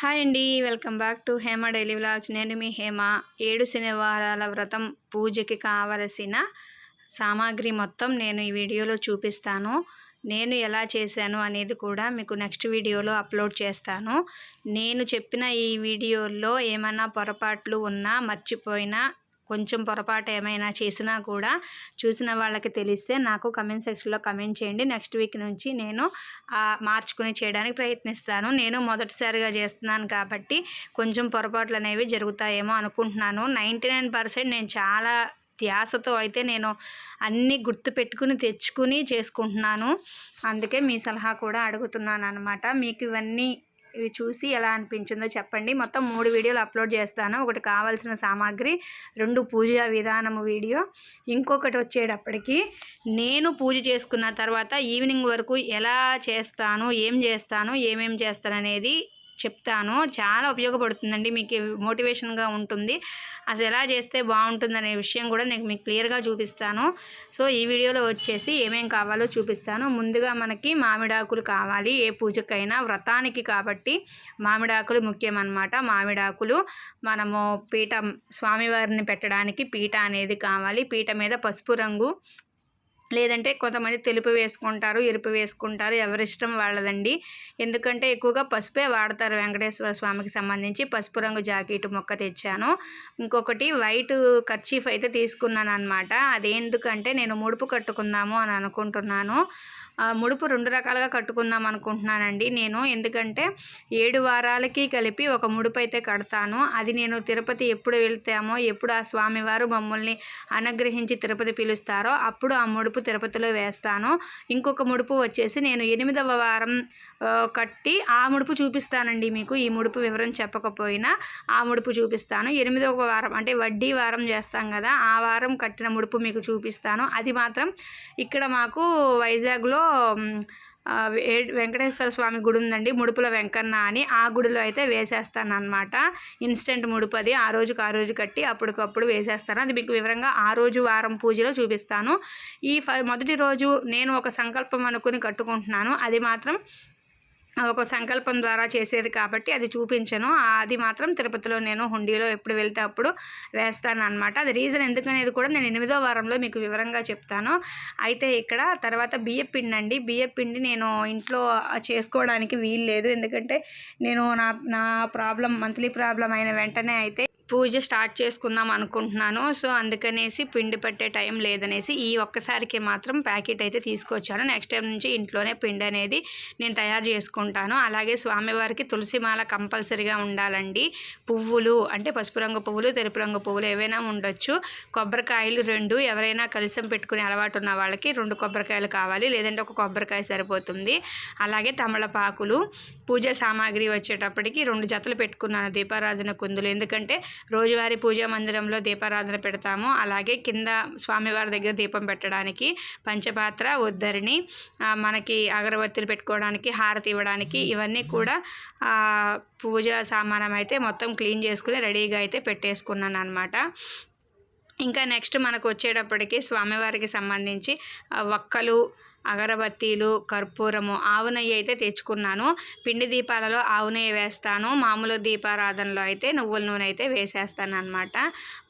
Hi అండి welcome back to Hema daily vlogs. నేను మీ హేమ. ఏడు శనివారాల వ్రతం పూజకి కావలసిన సామాగ్రి మొత్తం నేను ఈ వీడియోలో చూపిస్తాను. నేను ఎలా చేశాను అనేది కూడా మీకు నెక్స్ట్ వీడియోలో అప్లోడ్ చేస్తాను. నేను చెప్పిన ఈ వీడియోలో ఏమైనా పొరపాట్లు ఉన్నా మర్చిపోయినా కొంచెం పొరపాటు ఏమైనా చేసినా కూడా చూసిన వాళ్ళకి తెలిస్తే నాకు కమెంట్ సెక్షన్లో కమెంట్ చేయండి. నెక్స్ట్ వీక్ నుంచి నేను మార్చుకుని చేయడానికి ప్రయత్నిస్తాను. నేను మొదటిసారిగా చేస్తున్నాను కాబట్టి కొంచెం పొరపాట్లు అనేవి జరుగుతాయేమో అనుకుంటున్నాను. నైంటీ నైన్ పర్సెంట్ నేను చాలా ధ్యాసతో అయితే నేను అన్నీ గుర్తు పెట్టుకుని తెచ్చుకుని చేసుకుంటున్నాను. అందుకే మీ సలహా కూడా అడుగుతున్నాను అనమాట మీకు ఇవన్నీ ఇవి చూసి ఎలా అనిపించిందో చెప్పండి. మొత్తం మూడు వీడియోలు అప్లోడ్ చేస్తాను. ఒకటి కావాల్సిన సామాగ్రి రెండు పూజ విధానము వీడియో ఇంకొకటి వచ్చేటప్పటికి నేను పూజ చేసుకున్న తర్వాత ఈవినింగ్ వరకు ఎలా చేస్తాను ఏం చేస్తాను ఏమేం చేస్తాను అనేది చెప్తాను. చాలా ఉపయోగపడుతుందండి. మీకు మోటివేషన్గా ఉంటుంది. అసలు ఎలా చేస్తే బాగుంటుందనే విషయం కూడా నేను మీకు క్లియర్గా చూపిస్తాను. సో ఈ వీడియోలో వచ్చేసి ఏమేం కావాలో చూపిస్తాను. ముందుగా మనకి మామిడాకులు కావాలి. ఏ పూజకైనా వ్రతానికి కాబట్టి మామిడాకులు ముఖ్యమన్నమాట. మామిడాకులు మనము పీఠ స్వామివారిని పెట్టడానికి పీఠ అనేది కావాలి. పీట మీద పసుపు రంగు లేదంటే కొంతమంది తెలుపు వేసుకుంటారు ఎరుపు వేసుకుంటారు ఎవరిష్టం వాళ్ళదండి. ఎందుకంటే ఎక్కువగా పసుపే వాడతారు వెంకటేశ్వర స్వామికి సంబంధించి. పసుపు రంగు జాకెట్ మొక్క తెచ్చాను. ఇంకొకటి వైట్ కర్చీఫ్ అయితే తీసుకున్నాను అనమాట అదేందుకంటే నేను ముడుపు కట్టుకుందాము అని అనుకుంటున్నాను. ఆ, ముడుపు రెండు రకాలుగా కట్టుకుందాం అనుకుంటున్నానండి నేను. ఎందుకంటే ఏడు వారాలకి కలిపి ఒక ముడుపు అయితే కడతాను. అది నేను తిరుపతి ఎప్పుడు వెళ్తామో ఎప్పుడు ఆ స్వామివారు మమ్మల్ని అనుగ్రహించి తిరుపతి పిలుస్తారో అప్పుడు ఆ ముడుపు తిరుపతిలో వేస్తాను. ఇంకొక ముడుపు వచ్చేసి నేను ఎనిమిదవ వారం కట్టి ఆ ముడుపు చూపిస్తానండి మీకు. ఈ ముడుపు వివరం చెప్పకపోయినా ఆ ముడుపు చూపిస్తాను. ఎనిమిదవ వారం అంటే వడ్డీ వారం చేస్తాం కదా ఆ వారం కట్టిన ముడుపు మీకు చూపిస్తాను. అది మాత్రం ఇక్కడ మాకు వైజాగ్లో వెంకటేశ్వర స్వామి గుడి ఉందండి ముడుపుల వెంకన్న అని ఆ గుడిలో అయితే వేసేస్తాను అనమాట ఇన్స్టెంట్ ముడుపు అది ఆ రోజుకి ఆ రోజు కట్టి అప్పటికప్పుడు వేసేస్తాను. అది మీకు వివరంగా ఆ రోజు వారం పూజలో చూపిస్తాను. ఈ మొదటి రోజు నేను ఒక సంకల్పం అనుకుని కట్టుకుంటున్నాను. అది మాత్రం ఒక సంకల్పం ద్వారా చేసేది కాబట్టి అది చూపించను. అది మాత్రం తిరుపతిలో నేను హుండీలో ఎప్పుడు వెళ్తే అప్పుడు వేస్తాను అనమాట అది రీజన్ ఎందుకనేది కూడా నేను ఎనిమిదో వారంలో మీకు వివరంగా చెప్తాను. అయితే ఇక్కడ తర్వాత బియ్యం పిండి అండి బియ్యం పిండి నేను ఇంట్లో చేసుకోవడానికి వీలు లేదు ఎందుకంటే నేను నా నా ప్రాబ్లం మంత్లీ ప్రాబ్లం అయిన వెంటనే అయితే పూజ స్టార్ట్ చేసుకుందాం అనుకుంటున్నాను. సో అందుకనేసి పిండి పట్టే టైం లేదనేసి ఈ ఒక్కసారికి మాత్రం ప్యాకెట్ అయితే తీసుకొచ్చాను. నెక్స్ట్ టైం నుంచి ఇంట్లోనే పిండి అనేది నేను తయారు చేసుకుంటాను. అలాగే స్వామివారికి తులసి మాల కంపల్సరిగా ఉండాలండి. పువ్వులు అంటే పసుపు రంగు పువ్వులు తెలుపు రంగు పువ్వులు ఏవైనా ఉండొచ్చు. కొబ్బరికాయలు రెండు ఎవరైనా కలిసం పెట్టుకునే అలవాటు ఉన్న వాళ్ళకి రెండు కొబ్బరికాయలు కావాలి. లేదంటే ఒక కొబ్బరికాయ సరిపోతుంది. అలాగే తమలపాకులు పూజ సామాగ్రి వచ్చేటప్పటికి రెండు జతలు పెట్టుకున్నాను దీపారాధన కుందులు. ఎందుకంటే రోజువారీ పూజా మందిరంలో దీపారాధన పెడతాము. అలాగే కింద స్వామివారి దగ్గర దీపం పెట్టడానికి పంచపాత్ర ఉద్దరిని మనకి అగరబత్తులు పెట్టుకోవడానికి హారతి ఇవ్వడానికి ఇవన్నీ కూడా పూజా పూజ సామానం అయితే మొత్తం క్లీన్ చేసుకుని రెడీగా అయితే పెట్టేసుకున్నాను అనమాట ఇంకా నెక్స్ట్ మనకు వచ్చేటప్పటికి స్వామివారికి సంబంధించి ఒక్కలు వక్కలు అగరబత్తీలు కర్పూరము ఆవు నెయ్యి అయితే తెచ్చుకున్నాను. పిండి దీపాలలో ఆవు నెయ్యి వేస్తాను. మామూలు దీపారాధనలో అయితే నువ్వుల నూనె అయితే వేసేస్తాను అనమాట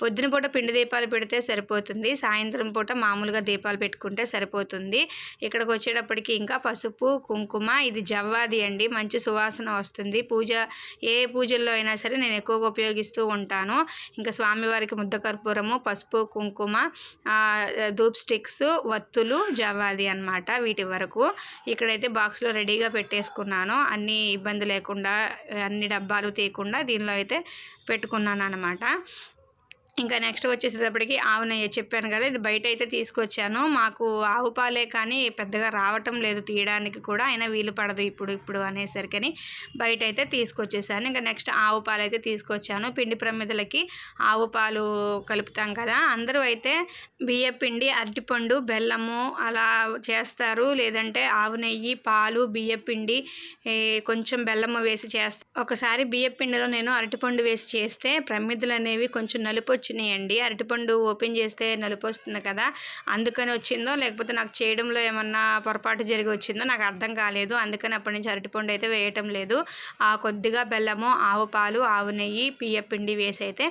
పొద్దున పూట పిండి దీపాలు పెడితే సరిపోతుంది. సాయంత్రం పూట మామూలుగా దీపాలు పెట్టుకుంటే సరిపోతుంది. ఇక్కడికి వచ్చేటప్పటికి ఇంకా పసుపు కుంకుమ ఇది జవ్వాది అండి. మంచి సువాసన వస్తుంది. పూజ ఏ పూజల్లో అయినా సరే నేను ఎక్కువగా ఉపయోగిస్తూ ఉంటాను. ఇంకా స్వామివారికి ముద్ద కర్పూరము పసుపు కుంకుమ ధూప్ స్టిక్స్ వత్తులు జవ్వాది అనమాట వీటి వరకు. ఇక్కడైతే బాక్స్లో రెడీగా పెట్టేసుకున్నాను. అన్ని ఇబ్బంది లేకుండా అన్ని డబ్బాలు తీయకుండా దీనిలో అయితే పెట్టుకున్నాను అనమాట ఇంకా నెక్స్ట్ వచ్చేసేటప్పటికి ఆవు నెయ్యి చెప్పాను కదా ఇది బయట అయితే తీసుకొచ్చాను. మాకు ఆవు పాలే కానీ పెద్దగా రావటం లేదు తీయడానికి కూడా అయినా వీలు పడదు ఇప్పుడు ఇప్పుడు అనేసరికని బయట అయితే తీసుకొచ్చేసాను. ఇంకా నెక్స్ట్ ఆవు పాలు అయితే తీసుకొచ్చాను. పిండి ప్రమిదలకి ఆవు పాలు కలుపుతాం కదా అందరూ అయితే బియ్య పిండి అరటిపండు బెల్లము అలా చేస్తారు. లేదంటే ఆవు నెయ్యి పాలు బియ్య పిండి కొంచెం బెల్లము వేసి చేస్తారు ఒకసారి బియ్య పిండిలో నేను అరటిపండు వేసి చేస్తే ప్రమిదలు అనేవి కొంచెం నలుపు వచ్చి వచ్చినాయండి. అరటిపండు ఓపెన్ చేస్తే నలుపు వస్తుంది కదా అందుకని వచ్చిందో లేకపోతే నాకు చేయడంలో ఏమన్నా పొరపాటు జరిగి వచ్చిందో నాకు అర్థం కాలేదు. అందుకని అప్పటి నుంచి అరటిపండు అయితే వేయటం లేదు. ఆ కొద్దిగా బెల్లము ఆవు పాలు ఆవు నెయ్యి బియ్య పిండి వేసి అయితే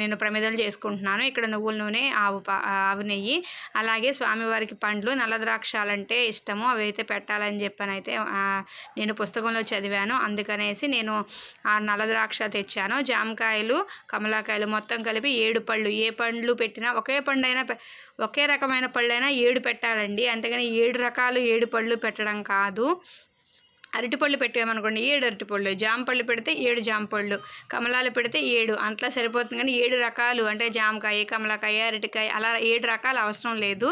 నేను ప్రమిదలు చేసుకుంటున్నాను. ఇక్కడ నువ్వుల నూనె ఆవు పా ఆవు నెయ్యి అలాగే స్వామివారికి పండ్లు నల్ల ద్రాక్షాలంటే ఇష్టము. అవి అయితే పెట్టాలని చెప్పనైతే నేను పుస్తకంలో చదివాను. అందుకనేసి నేను ఆ నల్ల ద్రాక్ష తెచ్చాను. జామకాయలు కమలాకాయలు మొత్తం కలిపి ఏడు పళ్ళు. ఏ పండ్లు పెట్టినా ఒకే పండు అయినా ఒకే రకమైన పళ్ళైనా ఏడు పెట్టాలండి. అంతేగాని ఏడు రకాలు ఏడు పళ్ళు పెట్టడం కాదు. అరటిపళ్ళు పెట్టామనుకోండి ఏడు అరటిపళ్ళు. జామపళ్ళు పెడితే ఏడు జామపళ్ళు. కమలాలు పెడితే ఏడు. అంతలా సరిపోతుంది కానీ ఏడు రకాలు. అంటే జామకాయ కమలాకాయ అరటికాయ అలా ఏడు రకాలు అవసరం లేదు.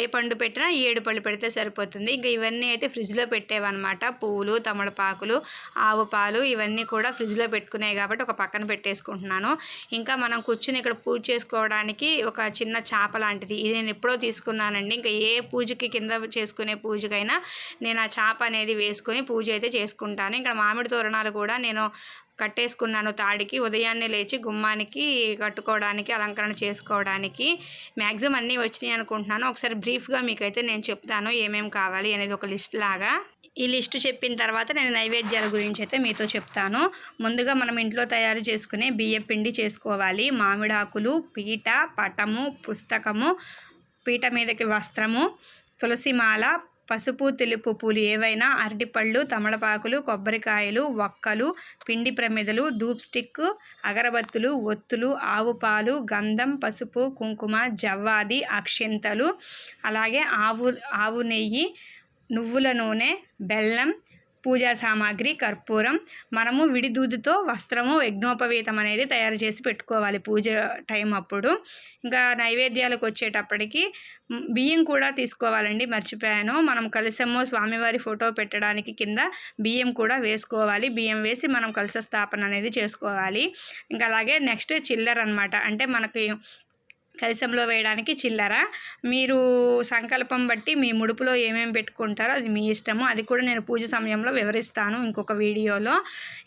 ఏ పండు పెట్టినా ఏడు పళ్ళు పెడితే సరిపోతుంది. ఇంకా ఇవన్నీ అయితే ఫ్రిడ్జ్లో పెట్టేవన్నమాట. పువ్వులు తమలపాకులు ఆవు పాలు ఇవన్నీ కూడా ఫ్రిడ్జ్లో పెట్టుకున్నాయి కాబట్టి ఒక పక్కన పెట్టేసుకుంటున్నాను. ఇంకా మనం కూర్చుని ఇక్కడ పూజ చేసుకోవడానికి ఒక చిన్న చేప లాంటిది. ఇది నేను ఎప్పుడో తీసుకున్నానండి. ఇంకా ఏ పూజకి కింద చేసుకునే పూజకైనా నేను ఆ చేప అనేది వేసుకుని చేసుకొని పూజ అయితే చేసుకుంటాను. ఇక్కడ మామిడి తోరణాలు కూడా నేను కట్టేసుకున్నాను తాడికి. ఉదయాన్నే లేచి గుమ్మానికి కట్టుకోవడానికి అలంకరణ చేసుకోవడానికి మ్యాక్సిమం అన్నీ వచ్చినాయి అనుకుంటున్నాను. ఒకసారి బ్రీఫ్గా మీకైతే నేను చెప్తాను ఏమేమి కావాలి అనేది ఒక లిస్ట్ లాగా. ఈ లిస్టు చెప్పిన తర్వాత నేను నైవేద్యాల గురించి అయితే మీతో చెప్తాను. ముందుగా మనం ఇంట్లో తయారు చేసుకునే బియ్య పిండి చేసుకోవాలి. మామిడాకులు పీట పటము పుస్తకము పీట మీదకి వస్త్రము తులసిమాల పసుపు తెలుపు పూలు ఏవైనా అరటిపళ్ళు తమలపాకులు కొబ్బరికాయలు వక్కలు పిండి ప్రమిదలు ధూప్ స్టిక్ అగరబత్తులు ఒత్తులు ఆవు పాలు గంధం పసుపు కుంకుమ జవ్వాది అక్షింతలు అలాగే ఆవు ఆవు నెయ్యి నువ్వుల నూనె బెల్లం పూజా సామాగ్రి కర్పూరం మనము విడి దూదితో వస్త్రము యజ్ఞోపవీతం అనేది తయారు చేసి పెట్టుకోవాలి పూజ టైం అప్పుడు. ఇంకా నైవేద్యాలకు వచ్చేటప్పటికి బియ్యం కూడా తీసుకోవాలండి మర్చిపోయాను. మనం కలిసము స్వామివారి ఫోటో పెట్టడానికి కింద బియ్యం కూడా వేసుకోవాలి. బియ్యం వేసి మనం కలస స్థాపన అనేది చేసుకోవాలి. ఇంకా అలాగే నెక్స్ట్ చిల్లర్ అనమాట అంటే మనకి కలశంలో వేయడానికి చిల్లర. మీరు సంకల్పం బట్టి మీ ముడుపులో ఏమేమి పెట్టుకుంటారో అది మీ ఇష్టము. అది కూడా నేను పూజ సమయంలో వివరిస్తాను ఇంకొక వీడియోలో.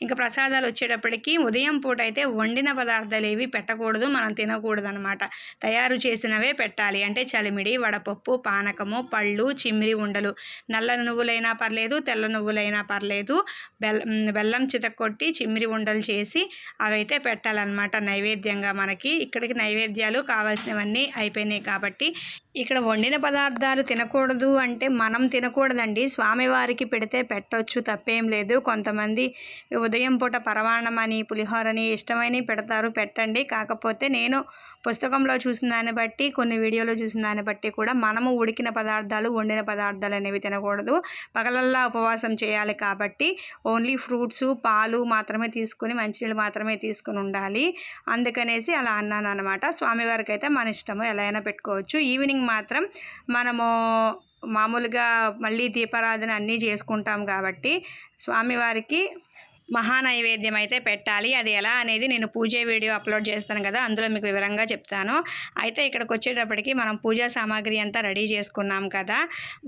ఇంకా ప్రసాదాలు వచ్చేటప్పటికి ఉదయం పూట అయితే వండిన పదార్థాలు ఏవి పెట్టకూడదు మనం తినకూడదు అనమాట తయారు చేసినవే పెట్టాలి. అంటే చలిమిడి వడపప్పు పానకము పళ్ళు చిమ్మిరి ఉండలు. నల్ల నువ్వులైనా పర్లేదు తెల్ల నువ్వులైనా పర్లేదు. బెల్లం బెల్లం చితక్కొట్టి చిమ్మిరి ఉండలు చేసి అవైతే పెట్టాలన్నమాట నైవేద్యంగా మనకి. ఇక్కడికి నైవేద్యాలు కావాల్సి చేసినవన్నీ అయిపోయినాయి కాబట్టి ఇక్కడ వండిన పదార్థాలు తినకూడదు అంటే మనం తినకూడదండి. స్వామివారికి పెడితే పెట్టవచ్చు తప్పేం లేదు. కొంతమంది ఉదయం పూట పరవాణమని పులిహోరని ఇష్టమని పెడతారు పెట్టండి. కాకపోతే నేను పుస్తకంలో చూసిన దాన్ని బట్టి కొన్ని వీడియోలో చూసిన దాన్ని బట్టి కూడా మనము ఉడికిన పదార్థాలు వండిన పదార్థాలు అనేవి తినకూడదు. పగలల్లా ఉపవాసం చేయాలి కాబట్టి ఓన్లీ ఫ్రూట్స్ పాలు మాత్రమే తీసుకుని మంచినీళ్ళు మాత్రమే తీసుకుని ఉండాలి. అందుకనేసి అలా అన్నాను అనమాట స్వామివారికి అయితే మన ఇష్టము ఎలా అయినా పెట్టుకోవచ్చు. ఈవినింగ్ మాత్రం మనము మామూలుగా మళ్ళీ దీపారాధన అన్నీ చేసుకుంటాం కాబట్టి స్వామివారికి మహానైవేద్యం అయితే పెట్టాలి. అది ఎలా అనేది నేను పూజ వీడియో అప్లోడ్ చేస్తాను కదా అందులో మీకు వివరంగా చెప్తాను. అయితే ఇక్కడికి వచ్చేటప్పటికి మనం పూజా సామాగ్రి అంతా రెడీ చేసుకున్నాం కదా.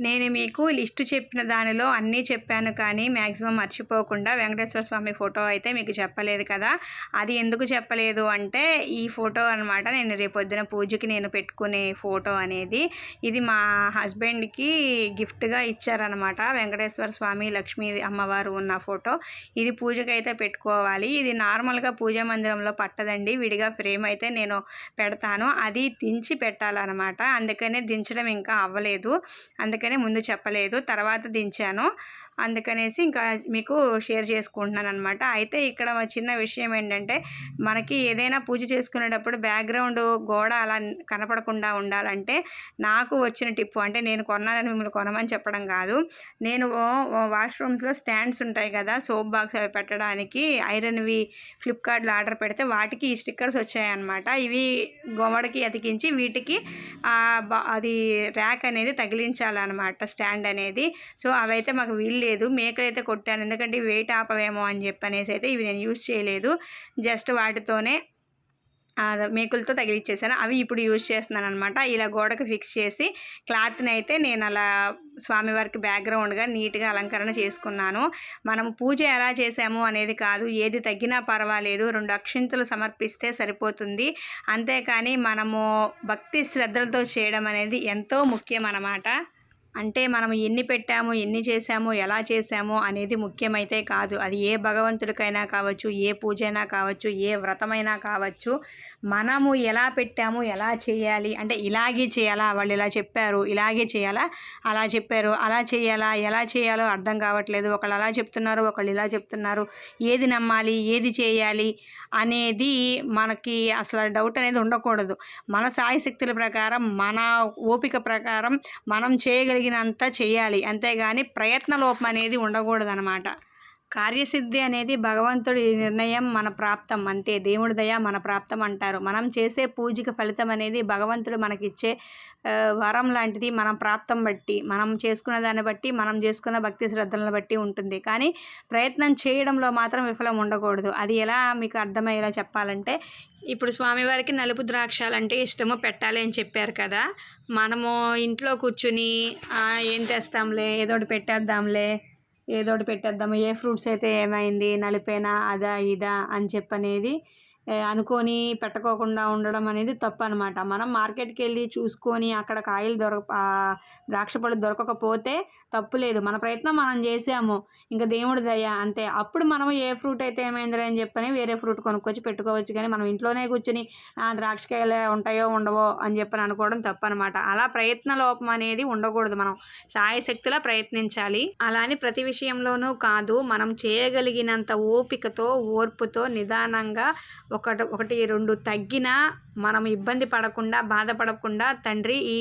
నేను మీకు లిస్టు చెప్పిన దానిలో అన్నీ చెప్పాను కానీ మ్యాక్సిమం మర్చిపోకుండా వెంకటేశ్వర స్వామి ఫోటో అయితే మీకు చెప్పలేదు కదా. అది ఎందుకు చెప్పలేదు అంటే ఈ ఫోటో అనమాట నేను రేపొద్దున పూజకి నేను పెట్టుకునే ఫోటో అనేది. ఇది మా హస్బెండ్కి గిఫ్ట్గా ఇచ్చారనమాట వెంకటేశ్వర స్వామి లక్ష్మీ అమ్మవారు ఉన్న ఫోటో. ఇది పూజ అయితే పెట్టుకోవాలి. ఇది నార్మల్గా పూజా మందిరంలో పట్టదండి. విడిగా ఫ్రేమ్ అయితే నేను పెడతాను. అది దించి పెట్టాలన్నమాట. అందుకనే దించడం ఇంకా అవ్వలేదు. అందుకనే ముందు చెప్పలేదు. తర్వాత దించాను. అందుకనేసి ఇంకా మీకు షేర్ చేసుకుంటున్నాను అనమాట అయితే ఇక్కడ చిన్న విషయం ఏంటంటే మనకి ఏదైనా పూజ చేసుకునేటప్పుడు బ్యాక్గ్రౌండ్ గోడ అలా కనపడకుండా ఉండాలంటే నాకు వచ్చిన టిప్పు అంటే నేను కొన్నానని మిమ్మల్ని కొనమని చెప్పడం కాదు. నేను వాష్రూమ్స్లో స్టాండ్స్ ఉంటాయి కదా సోప్ బాక్స్ అవి పెట్టడానికి ఐరన్వి ఫ్లిప్కార్ట్లో ఆర్డర్ పెడితే వాటికి ఈ స్టిక్కర్స్ వచ్చాయన్నమాట. ఇవి గోమడకి అతికించి వీటికి అది ర్యాక్ అనేది తగిలించాలన్నమాట స్టాండ్ అనేది. సో అవైతే మాకు వీళ్ళు లేదు మేకలు అయితే కొట్టాను. ఎందుకంటే వెయిట్ ఆపవేమో అని చెప్పనేసి అయితే ఇవి నేను యూస్ చేయలేదు. జస్ట్ వాటితోనే మేకులతో తగిలిచ్చేసాను. అవి ఇప్పుడు యూజ్ చేస్తున్నాను అనమాట ఇలా గోడకు ఫిక్స్ చేసి క్లాత్ని అయితే నేను అలా స్వామివారికి బ్యాక్గ్రౌండ్గా నీట్గా అలంకరణ చేసుకున్నాను. మనం పూజ ఎలా చేసాము అనేది కాదు ఏది తగ్గినా పర్వాలేదు. రెండు అక్షింతలు సమర్పిస్తే సరిపోతుంది. అంతేకాని మనము భక్తి శ్రద్ధలతో చేయడం అనేది ఎంతో ముఖ్యం అన్నమాట అంటే మనం ఎన్ని పెట్టాము ఎన్ని చేశాము ఎలా చేశాము అనేది ముఖ్యమైతే కాదు. అది ఏ భగవంతుడికైనా కావచ్చు ఏ పూజ అయినా కావచ్చు ఏ వ్రతమైనా కావచ్చు. మనము ఎలా పెట్టాము ఎలా చేయాలి? అంటే ఇలాగే చేయాలా? వాళ్ళు ఇలా చెప్పారు ఇలాగే చేయాలా? అలా చెప్పారు అలా చేయాలా? ఎలా చేయాలో అర్థం కావట్లేదు. ఒకళ్ళు అలా చెప్తున్నారు ఒకళ్ళు ఇలా చెప్తున్నారు. ఏది నమ్మాలి? ఏది చేయాలి? అనేది మనకి అసలు డౌట్ అనేది ఉండకూడదు. మన సాయశక్తుల ప్రకారం మన ఓపిక ప్రకారం మనం చేయగలిగినంత చేయాలి. అంతేగాని ప్రయత్న లోపం అనేది ఉండకూడదు అనమాట కార్యసిద్ధి అనేది భగవంతుడి నిర్ణయం మన ప్రాప్తం. అంతే దేవుడి దయ మన ప్రాప్తం అంటారు. మనం చేసే పూజకి ఫలితం అనేది భగవంతుడు మనకిచ్చే వరం లాంటిది మన ప్రాప్తం బట్టి మనం చేసుకున్న దాన్ని బట్టి మనం చేసుకున్న భక్తి శ్రద్ధలను బట్టి ఉంటుంది. కానీ ప్రయత్నం చేయడంలో మాత్రం విఫలం ఉండకూడదు. అది ఎలా మీకు అర్థమయ్యేలా చెప్పాలంటే ఇప్పుడు స్వామివారికి నలుపు ద్రాక్షాలు అంటే ఇష్టము పెట్టాలి అని చెప్పారు కదా. మనము ఇంట్లో కూర్చుని ఏం తెస్తాంలే ఏదోటి పెట్టేద్దాంలే ఏదోటి పెట్టేద్దాము. ఏ ఫ్రూట్స్ అయితే ఏమైంది? నలిపేనా? అదా ఇదా అని చెప్పనేది అనుకొని పెట్టుకోకుండా ఉండడం అనేది తప్పు అనమాట మనం మార్కెట్కి వెళ్ళి చూసుకొని అక్కడ కాయలు దొరక ద్రాక్ష పళ్ళు దొరకకపోతే తప్పు లేదు. మన ప్రయత్నం మనం చేసాము ఇంకా దేవుడి దయ అంతే. అప్పుడు మనం ఏ ఫ్రూట్ అయితే ఏమైందిరా అని చెప్పని వేరే ఫ్రూట్ కొనుక్కొచ్చి పెట్టుకోవచ్చు కానీ మనం ఇంట్లోనే కూర్చుని ద్రాక్షకాయలు ఉంటాయో ఉండవో అని చెప్పని అనుకోవడం తప్పు అనమాట అలా ప్రయత్న లోపం అనేది ఉండకూడదు మనం. సాయశక్తిలా ప్రయత్నించాలి. అలా అని ప్రతి విషయంలోనూ కాదు. మనం చేయగలిగినంత ఓపికతో ఓర్పుతో నిదానంగా ఒకటి ఒకటి రెండు తగ్గినా మనం ఇబ్బంది పడకుండా బాధపడకుండా తండ్రి ఈ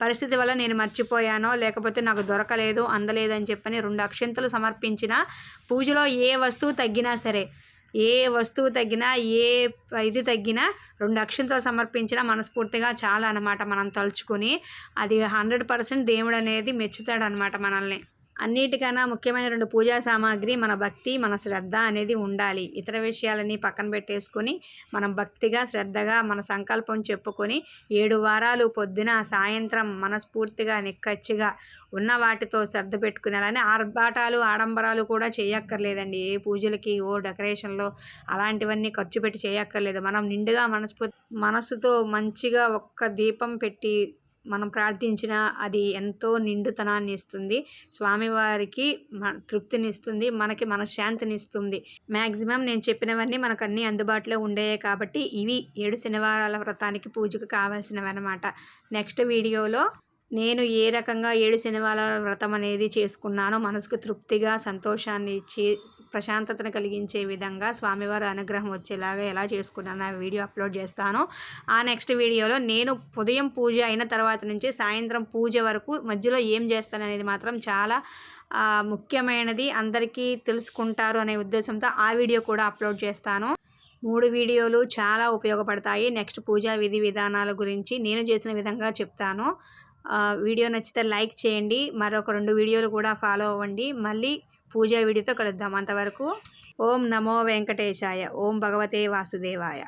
పరిస్థితి వల్ల నేను మర్చిపోయానో లేకపోతే నాకు దొరకలేదు అందలేదు అని చెప్పని రెండు అక్షంతలు సమర్పించిన పూజలో ఏ వస్తువు తగ్గినా సరే ఏ వస్తువు తగ్గినా ఏ ఇది తగ్గినా రెండు అక్షంతలు సమర్పించినా మనస్ఫూర్తిగా చాలా అనమాట మనం తలుచుకొని అది హండ్రెడ్ పర్సెంట్ దేవుడు అనేది మెచ్చుతాడు అనమాట మనల్ని. అన్నిటికన్నా ముఖ్యమైన రెండు పూజా సామాగ్రి మన భక్తి మన శ్రద్ధ అనేది ఉండాలి. ఇతర విషయాలని పక్కన పెట్టేసుకొని మనం భక్తిగా శ్రద్ధగా మన సంకల్పం చెప్పుకొని ఏడు వారాలు పొద్దున సాయంత్రం మనస్ఫూర్తిగా నిక్కచ్చిగా ఉన్న వాటితో శ్రద్ధ పెట్టుకునేలానే ఆర్భాటాలు ఆడంబరాలు కూడా చేయక్కర్లేదండి. ఏ పూజలకి ఓ డెకరేషన్లో అలాంటివన్నీ ఖర్చు పెట్టి చేయక్కర్లేదు. మనం నిండుగా మనస్ఫూ మనసుతో మంచిగా ఒక్క దీపం పెట్టి మనం ప్రార్థించిన అది ఎంతో నిండుతనాన్ని ఇస్తుంది. స్వామివారికి మ తృప్తినిస్తుంది మనకి మనశ్శాంతిని ఇస్తుంది మ్యాక్సిమం నేను చెప్పినవన్నీ మనకు అన్నీ అందుబాటులో ఉండేవి కాబట్టి ఇవి ఏడు శనివారాల వ్రతానికి పూజకు కావాల్సినవి అనమాట నెక్స్ట్ వీడియోలో నేను ఏ రకంగా ఏడు శనివారాల వ్రతం అనేది చేసుకున్నానో మనసుకు తృప్తిగా సంతోషాన్ని ఇచ్చి ప్రశాంతతను కలిగించే విధంగా స్వామివారి అనుగ్రహం వచ్చేలాగా ఎలా చేసుకున్నాను ఆ వీడియో అప్లోడ్ చేస్తాను. ఆ నెక్స్ట్ వీడియోలో నేను ఉదయం పూజ అయిన తర్వాత నుంచి సాయంత్రం పూజ వరకు మధ్యలో ఏం చేస్తాను అనేది మాత్రం చాలా ముఖ్యమైనది. అందరికీ తెలుసుకుంటారు అనే ఉద్దేశంతో ఆ వీడియో కూడా అప్లోడ్ చేస్తాను. మూడు వీడియోలు చాలా ఉపయోగపడతాయి. నెక్స్ట్ పూజా విధి విధానాల గురించి నేను చేసిన విధంగా చెప్తాను. వీడియో నచ్చితే లైక్ చేయండి. మరొక రెండు వీడియోలు కూడా ఫాలో అవ్వండి. మళ్ళీ పూజా వీడియోతో కలుద్దాం. అంతవరకు ఓం నమో వెంకటేశాయ. ఓం భగవతే వాసుదేవాయ.